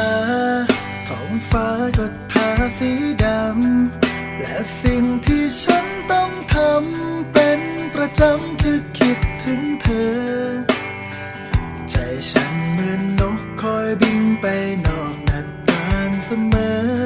าท้องฟ้าก็ทาสีดำ และสิ่งที่ฉันต้องทำเป็นประจำคือคิดถึงเธอ ใจฉันเหมือนนกคอยบินไปนอกหน้าต่างเสมอ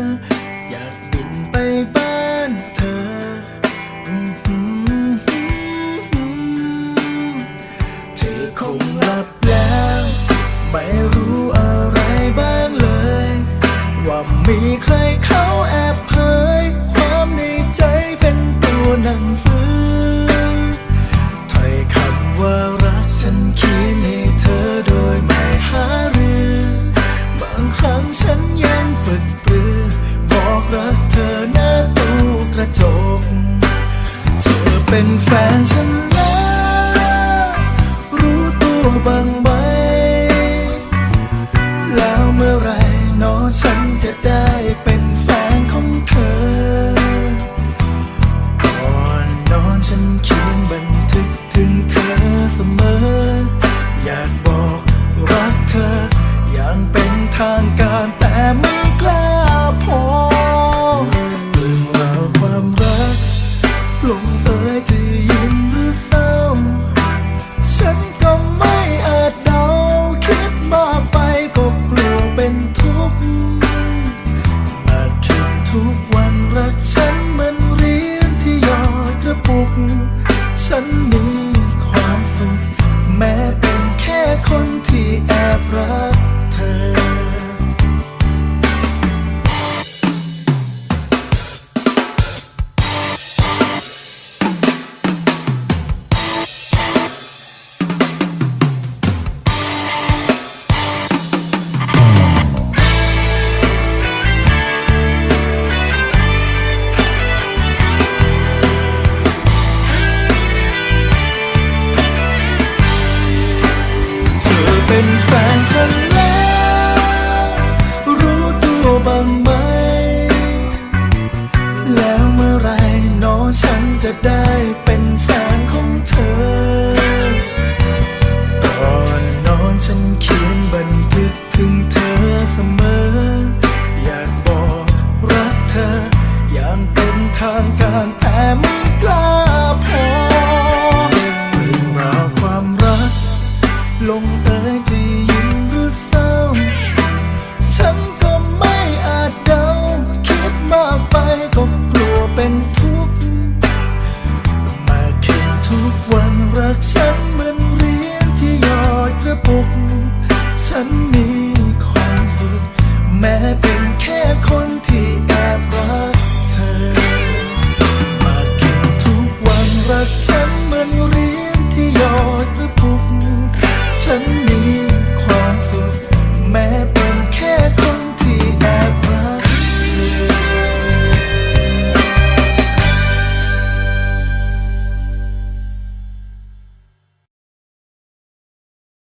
จก เธอเป็นแฟนฉัน broken เป็นแฟนฉัน the time